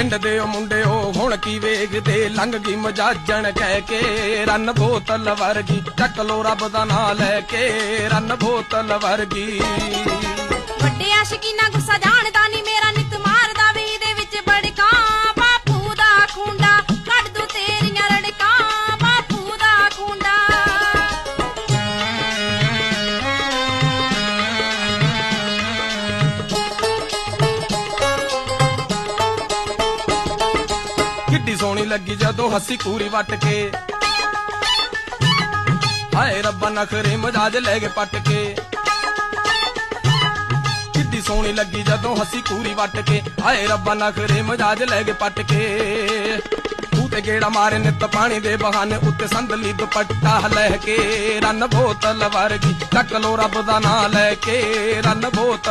ਪਿੰਡ ਦੇ ਉਹ ਮੁੰਡੇ, ਉਹ ਹੁਣ ਕੀ ਵੇਖਦੇ? ਲੰਘ ਗਈ ਮਜਾਜਣ ਕਹਿ ਕੇ, ਰਨ ਬੋਤਲ ਵਰਗੀ, ਚੱਕ ਲੋ ਰੱਬ ਦਾ ਨਾਂ ਲੈ ਕੇ, ਰਨ ਬੋਤਲ ਵਰਗੀ। ਵੱਡੇ ਆਸ਼ਕੀਨਾ ਗੁੱਸਾ ਜਾਣਦਾ ਸੋਹਣੀ ਲੱਗੀ ਜਦੋਂ ਹੱਸੀ ਕੂਰੀ ਵੱਟ ਕੇ। ਹਾਏ ਰੱਬਾ ਨਖਰੇ ਮਜਾਜ ਲੈ ਕੇ ਪੱਟ ਕੇ। ਕਿੱਡੀ ਸੋਹਣੀ ਲੱਗੀ ਜਦੋਂ ਹੱਸੀ ਕੂਰੀ ਵੱਟ ਕੇ। ਹਾਏ ਰੱਬਾ ਨਖਰੇ ਮਜਾਜ ਲੈ ਕੇ ਪੱਟ ਕੇ। ਤੂੰ ਤੇ ਗੇੜਾ ਮਾਰੇ ਨਿੱਤ ਪਾਣੀ ਦੇ ਬਹਾਨੇ ਉੱਤੇ ਸੰਦਲੀ ਦੁਪੱਟਾ ਲੈ ਕੇ। ਰਨ ਬੋਤਲ ਵਰਗੀ ਚੱਕ ਲੋ ਰੱਬ ਦਾ ਨਾਂ ਲੈ ਕੇ। ਰਨ ਬੋਤਲ